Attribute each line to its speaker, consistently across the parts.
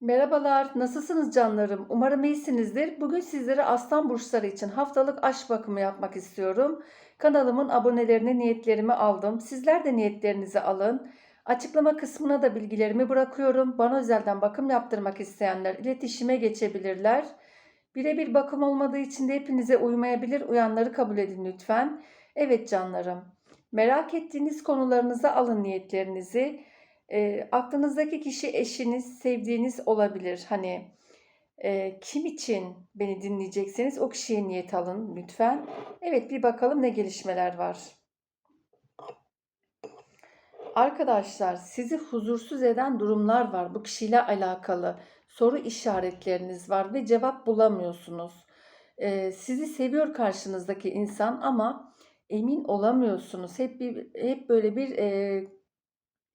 Speaker 1: Merhabalar, nasılsınız canlarım? Umarım iyisinizdir. Bugün sizlere aslan burçları için haftalık aşk bakımı yapmak istiyorum. Kanalımın abonelerine niyetlerimi aldım. Sizler de niyetlerinizi alın. Açıklama kısmına da bilgilerimi bırakıyorum. Bana özelden bakım yaptırmak isteyenler iletişime geçebilirler. Birebir bakım olmadığı için de hepinize uymayabilir. Uyanları kabul edin lütfen. Evet canlarım. Merak ettiğiniz konularınıza alın niyetlerinizi. E, aklınızdaki kişi eşiniz, sevdiğiniz olabilir. Hani e, kim için beni dinleyecekseniz o kişiye niyet alın lütfen. Evet bir bakalım ne gelişmeler var. Arkadaşlar sizi huzursuz eden durumlar var bu kişiyle alakalı. Soru işaretleriniz var ve cevap bulamıyorsunuz. E, sizi seviyor karşınızdaki insan ama emin olamıyorsunuz. Hep bir hep böyle bir e,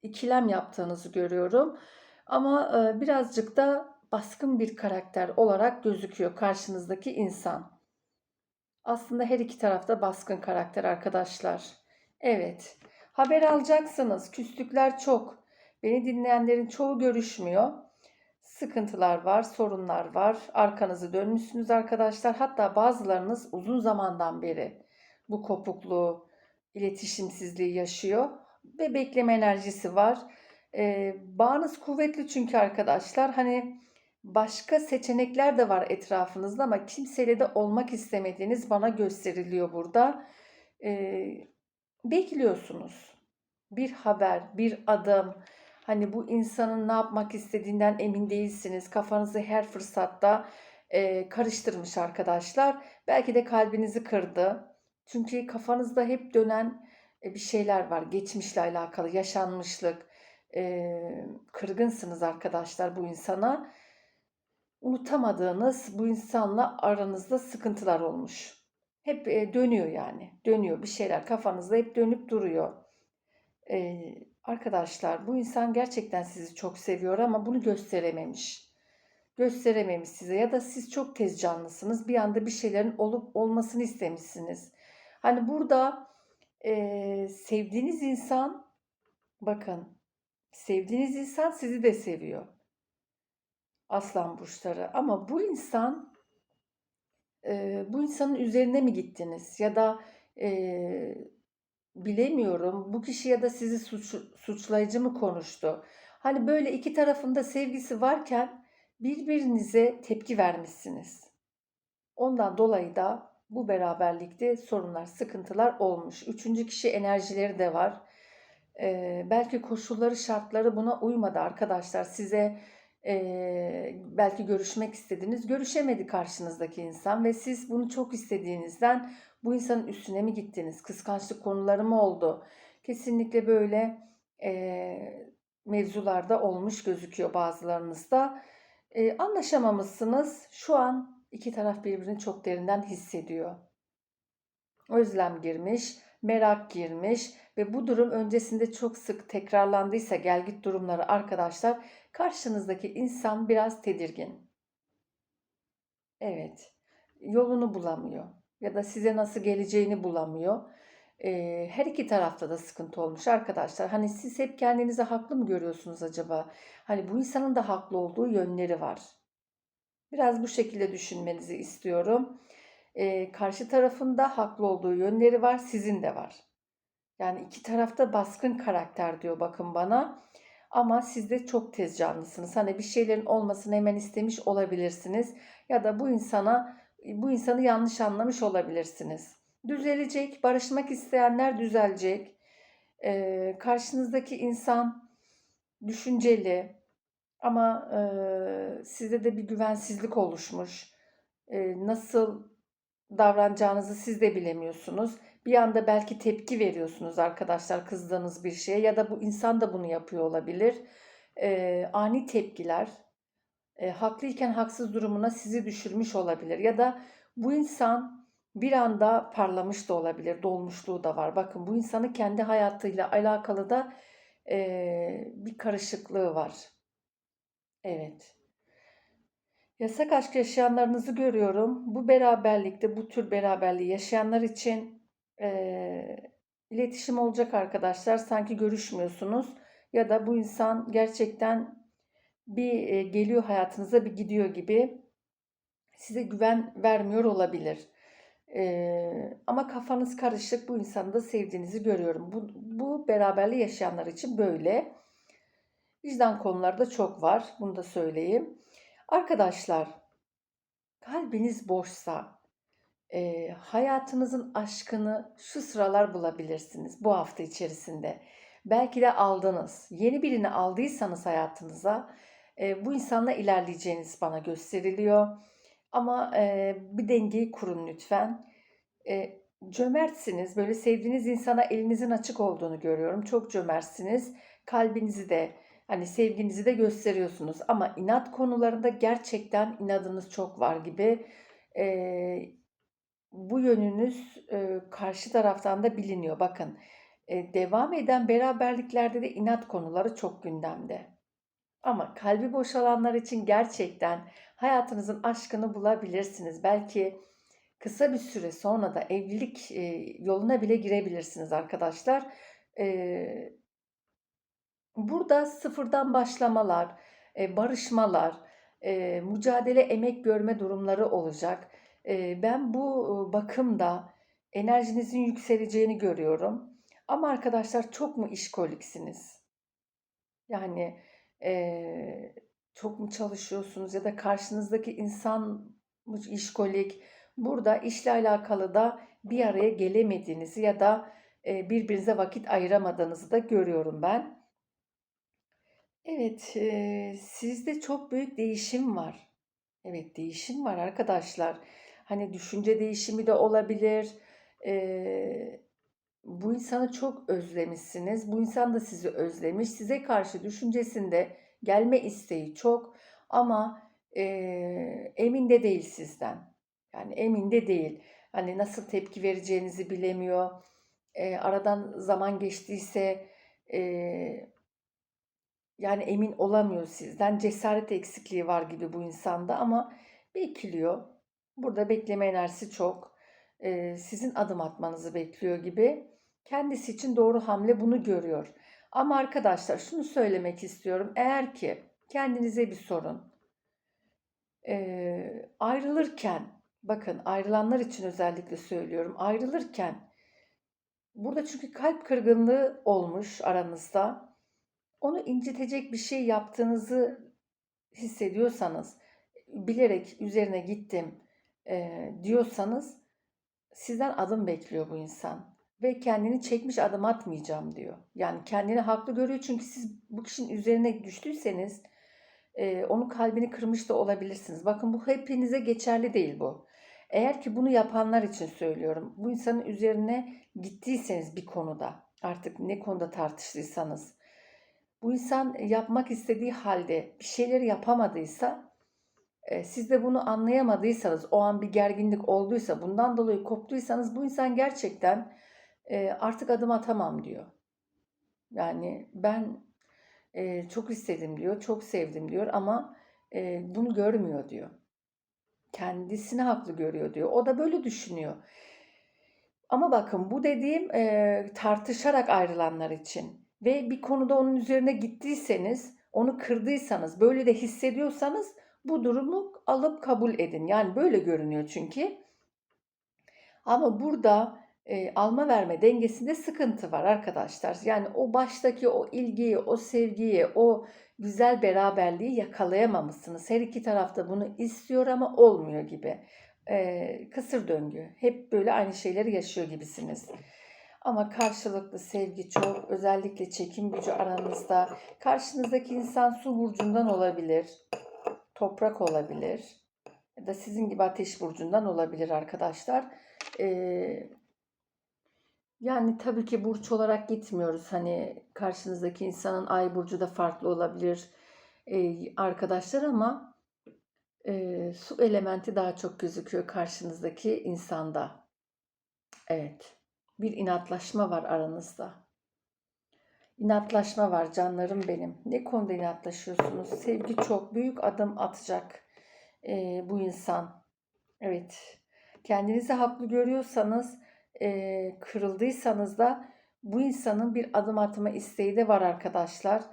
Speaker 1: ikilem yaptığınızı görüyorum. Ama e, birazcık da baskın bir karakter olarak gözüküyor karşınızdaki insan. Aslında her iki tarafta baskın karakter arkadaşlar. Evet. Haber alacaksınız. Küslükler çok. Beni dinleyenlerin çoğu görüşmüyor. Sıkıntılar var, sorunlar var. Arkanızı dönmüşsünüz arkadaşlar. Hatta bazılarınız uzun zamandan beri bu kopukluğu, iletişimsizliği yaşıyor ve bekleme enerjisi var. Ee, bağınız kuvvetli çünkü arkadaşlar. Hani başka seçenekler de var etrafınızda ama kimseyle de olmak istemediğiniz bana gösteriliyor burada. Ee, bekliyorsunuz. Bir haber, bir adım. Hani bu insanın ne yapmak istediğinden emin değilsiniz. Kafanızı her fırsatta e, karıştırmış arkadaşlar. Belki de kalbinizi kırdı. Çünkü kafanızda hep dönen e, bir şeyler var. Geçmişle alakalı yaşanmışlık. E, kırgınsınız arkadaşlar bu insana. Unutamadığınız bu insanla aranızda sıkıntılar olmuş. Hep e, dönüyor yani. Dönüyor bir şeyler kafanızda hep dönüp duruyor. E, arkadaşlar bu insan gerçekten sizi çok seviyor ama bunu gösterememiş. Gösterememiş size ya da siz çok tez canlısınız. Bir anda bir şeylerin olup olmasını istemişsiniz. Hani burada e, sevdiğiniz insan bakın sevdiğiniz insan sizi de seviyor. Aslan burçları ama bu insan e, bu insanın üzerine mi gittiniz ya da e, bilemiyorum bu kişi ya da sizi suç, suçlayıcı mı konuştu? Hani böyle iki tarafında sevgisi varken birbirinize tepki vermişsiniz. Ondan dolayı da bu beraberlikte sorunlar, sıkıntılar olmuş. Üçüncü kişi enerjileri de var. Ee, belki koşulları, şartları buna uymadı arkadaşlar. Size e, belki görüşmek istediniz, görüşemedi karşınızdaki insan ve siz bunu çok istediğinizden bu insanın üstüne mi gittiniz? Kıskançlık konuları mı oldu? Kesinlikle böyle e, mevzularda olmuş gözüküyor bazılarınızda. E, anlaşamamışsınız. Şu an İki taraf birbirini çok derinden hissediyor. Özlem girmiş, merak girmiş ve bu durum öncesinde çok sık tekrarlandıysa gelgit durumları arkadaşlar karşınızdaki insan biraz tedirgin. Evet, yolunu bulamıyor ya da size nasıl geleceğini bulamıyor. Ee, her iki tarafta da sıkıntı olmuş arkadaşlar. Hani siz hep kendinizi haklı mı görüyorsunuz acaba? Hani bu insanın da haklı olduğu yönleri var. Biraz bu şekilde düşünmenizi istiyorum. Ee, karşı tarafında haklı olduğu yönleri var, sizin de var. Yani iki tarafta baskın karakter diyor bakın bana. Ama siz de çok tez canlısınız. Hani bir şeylerin olmasını hemen istemiş olabilirsiniz. Ya da bu insana bu insanı yanlış anlamış olabilirsiniz. Düzelecek, barışmak isteyenler düzelecek. Ee, karşınızdaki insan düşünceli, ama e, sizde de bir güvensizlik oluşmuş. E, nasıl davranacağınızı siz de bilemiyorsunuz. Bir anda belki tepki veriyorsunuz arkadaşlar kızdığınız bir şeye ya da bu insan da bunu yapıyor olabilir. E, ani tepkiler e, haklıyken haksız durumuna sizi düşürmüş olabilir ya da bu insan bir anda parlamış da olabilir, dolmuşluğu da var. Bakın bu insanın kendi hayatıyla alakalı da e, bir karışıklığı var. Evet. Yasak aşk yaşayanlarınızı görüyorum. Bu beraberlikte, bu tür beraberliği yaşayanlar için e, iletişim olacak arkadaşlar. Sanki görüşmüyorsunuz ya da bu insan gerçekten bir e, geliyor hayatınıza bir gidiyor gibi size güven vermiyor olabilir. Ee, ama kafanız karışık bu insanı da sevdiğinizi görüyorum. Bu, bu beraberliği yaşayanlar için böyle. Vicdan konuları da çok var. Bunu da söyleyeyim. Arkadaşlar kalbiniz boşsa e, hayatınızın aşkını şu sıralar bulabilirsiniz bu hafta içerisinde. Belki de aldınız. Yeni birini aldıysanız hayatınıza e, bu insanla ilerleyeceğiniz bana gösteriliyor. Ama e, bir dengeyi kurun lütfen. E, cömertsiniz. Böyle sevdiğiniz insana elinizin açık olduğunu görüyorum. Çok cömertsiniz. Kalbinizi de hani sevginizi de gösteriyorsunuz. Ama inat konularında gerçekten inadınız çok var gibi. E, bu yönünüz e, karşı taraftan da biliniyor. Bakın e, devam eden beraberliklerde de inat konuları çok gündemde. Ama kalbi boşalanlar için gerçekten hayatınızın aşkını bulabilirsiniz. Belki kısa bir süre sonra da evlilik yoluna bile girebilirsiniz arkadaşlar. E, burada sıfırdan başlamalar, e, barışmalar, e, mücadele emek görme durumları olacak. E, ben bu bakımda enerjinizin yükseleceğini görüyorum. Ama arkadaşlar çok mu işkoliksiniz? Yani çok mu çalışıyorsunuz ya da karşınızdaki insan mı işkolik? Burada işle alakalı da bir araya gelemediğinizi ya da e, birbirinize vakit ayıramadığınızı da görüyorum ben. Evet, e, sizde çok büyük değişim var. Evet, değişim var arkadaşlar. Hani düşünce değişimi de olabilir. E, bu insanı çok özlemişsiniz. Bu insan da sizi özlemiş. Size karşı düşüncesinde gelme isteği çok ama e, emin de değil sizden. Yani emin de değil. Hani nasıl tepki vereceğinizi bilemiyor. E, aradan zaman geçtiyse e, yani emin olamıyor sizden. Cesaret eksikliği var gibi bu insanda ama bekliyor. Burada bekleme enerjisi çok. E, sizin adım atmanızı bekliyor gibi. Kendisi için doğru hamle bunu görüyor. Ama arkadaşlar şunu söylemek istiyorum. Eğer ki kendinize bir sorun. Ee, ayrılırken, bakın ayrılanlar için özellikle söylüyorum. Ayrılırken, burada çünkü kalp kırgınlığı olmuş aranızda. Onu incitecek bir şey yaptığınızı hissediyorsanız, bilerek üzerine gittim e, diyorsanız sizden adım bekliyor bu insan ve kendini çekmiş adım atmayacağım diyor. Yani kendini haklı görüyor çünkü siz bu kişinin üzerine düştüyseniz e, onun kalbini kırmış da olabilirsiniz. Bakın bu hepinize geçerli değil bu. Eğer ki bunu yapanlar için söylüyorum. Bu insanın üzerine gittiyseniz bir konuda artık ne konuda tartıştıysanız bu insan yapmak istediği halde bir şeyleri yapamadıysa e, siz de bunu anlayamadıysanız o an bir gerginlik olduysa bundan dolayı koptuysanız bu insan gerçekten e, artık adım atamam diyor. Yani ben e, çok istedim diyor, çok sevdim diyor ama e, bunu görmüyor diyor. Kendisini haklı görüyor diyor. O da böyle düşünüyor. Ama bakın bu dediğim e, tartışarak ayrılanlar için ve bir konuda onun üzerine gittiyseniz, onu kırdıysanız, böyle de hissediyorsanız bu durumu alıp kabul edin. Yani böyle görünüyor çünkü. Ama burada e, alma verme dengesinde sıkıntı var arkadaşlar. Yani o baştaki o ilgiyi, o sevgiyi, o güzel beraberliği yakalayamamışsınız. Her iki tarafta bunu istiyor ama olmuyor gibi. E, kısır döngü. Hep böyle aynı şeyleri yaşıyor gibisiniz. Ama karşılıklı sevgi çok, özellikle çekim gücü aranızda. Karşınızdaki insan su burcundan olabilir, toprak olabilir ya da sizin gibi ateş burcundan olabilir arkadaşlar. Ee, yani tabii ki burç olarak gitmiyoruz. Hani karşınızdaki insanın ay burcu da farklı olabilir e, arkadaşlar ama e, su elementi daha çok gözüküyor karşınızdaki insanda. Evet. Bir inatlaşma var aranızda. İnatlaşma var canlarım benim. Ne konuda inatlaşıyorsunuz? Sevgi çok büyük adım atacak e, bu insan. Evet. Kendinizi haklı görüyorsanız e, kırıldıysanız da bu insanın bir adım atma isteği de var arkadaşlar.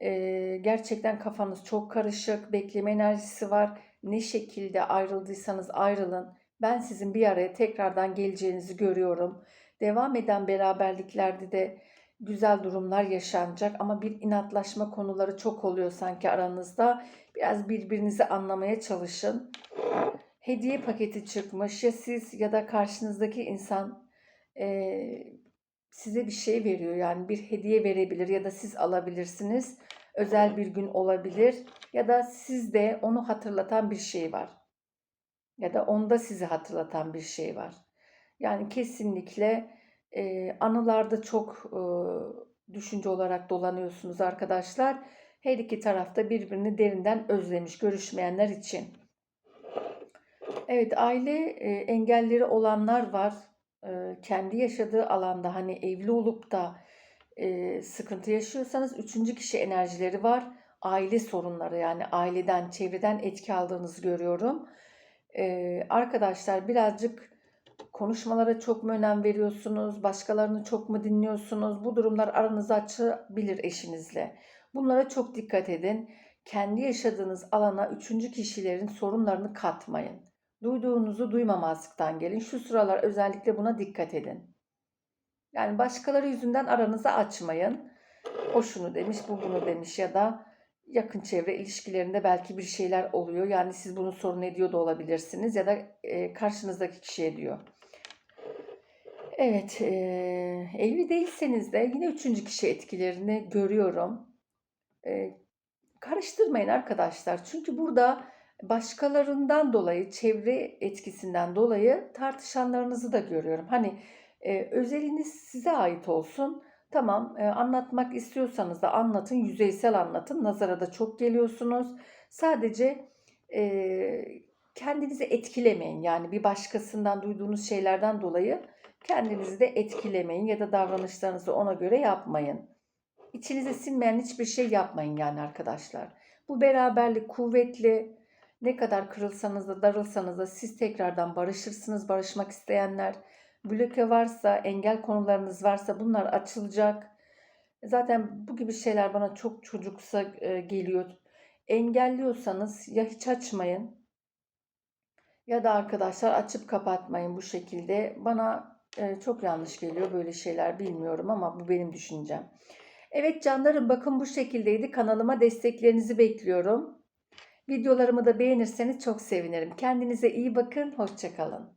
Speaker 1: Eee, gerçekten kafanız çok karışık, bekleme enerjisi var. Ne şekilde ayrıldıysanız ayrılın. Ben sizin bir araya tekrardan geleceğinizi görüyorum. Devam eden beraberliklerde de güzel durumlar yaşanacak ama bir inatlaşma konuları çok oluyor sanki aranızda. Biraz birbirinizi anlamaya çalışın. Hediye paketi çıkmış. Ya siz ya da karşınızdaki insan eee, size bir şey veriyor. Yani bir hediye verebilir ya da siz alabilirsiniz. Özel bir gün olabilir ya da sizde onu hatırlatan bir şey var. Ya da onda sizi hatırlatan bir şey var. Yani kesinlikle eee, anılarda çok eee, düşünce olarak dolanıyorsunuz arkadaşlar. Her iki tarafta birbirini derinden özlemiş görüşmeyenler için. Evet, aile e, engelleri olanlar var. E, kendi yaşadığı alanda hani evli olup da e, sıkıntı yaşıyorsanız üçüncü kişi enerjileri var. Aile sorunları yani aileden, çevreden etki aldığınızı görüyorum. E, arkadaşlar birazcık konuşmalara çok mu önem veriyorsunuz? Başkalarını çok mu dinliyorsunuz? Bu durumlar aranızı açabilir eşinizle. Bunlara çok dikkat edin. Kendi yaşadığınız alana üçüncü kişilerin sorunlarını katmayın. Duyduğunuzu duymamazlıktan gelin. Şu sıralar özellikle buna dikkat edin. Yani başkaları yüzünden aranızı açmayın. O şunu demiş, bu bunu demiş ya da yakın çevre ilişkilerinde belki bir şeyler oluyor. Yani siz bunu sorun ediyor da olabilirsiniz ya da e, karşınızdaki kişiye diyor. Evet, e, evli değilseniz de yine üçüncü kişi etkilerini görüyorum. E, karıştırmayın arkadaşlar. Çünkü burada başkalarından dolayı, çevre etkisinden dolayı tartışanlarınızı da görüyorum. Hani e, özeliniz size ait olsun. Tamam, e, anlatmak istiyorsanız da anlatın, yüzeysel anlatın. Nazara da çok geliyorsunuz. Sadece e, kendinizi etkilemeyin. Yani bir başkasından duyduğunuz şeylerden dolayı kendinizi de etkilemeyin ya da davranışlarınızı ona göre yapmayın. İçinize sinmeyen hiçbir şey yapmayın yani arkadaşlar. Bu beraberlik kuvvetli. Ne kadar kırılsanız da darılsanız da siz tekrardan barışırsınız. Barışmak isteyenler. Bloke varsa, engel konularınız varsa bunlar açılacak. Zaten bu gibi şeyler bana çok çocuksa e, geliyor. Engelliyorsanız ya hiç açmayın ya da arkadaşlar açıp kapatmayın bu şekilde. Bana e, çok yanlış geliyor böyle şeyler bilmiyorum ama bu benim düşüncem. Evet canlarım bakın bu şekildeydi. Kanalıma desteklerinizi bekliyorum. Videolarımı da beğenirseniz çok sevinirim. Kendinize iyi bakın. Hoşçakalın.